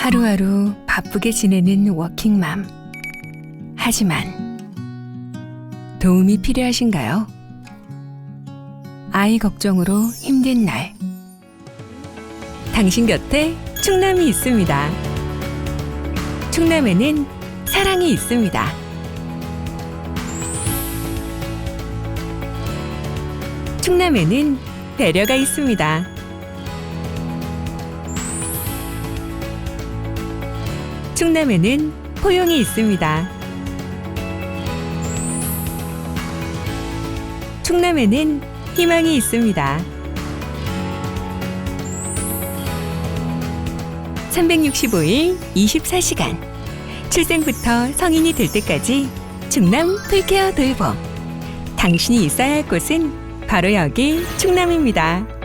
하루하루 바쁘게 지내는 워킹맘. 하지만 도움이 필요하신가요? 아이 걱정으로 힘든 날. 당신 곁에 충남이 있습니다. 충남에는 사랑이 있습니다. 충남에는 배려가 있습니다. 충남에는 포용이 있습니다. 충남에는 희망이 있습니다. 365일 24시간. 출생부터 성인이 될 때까지 충남 풀케어 돌봄. 당신이 있어야 할 곳은 바로 여기 충남입니다.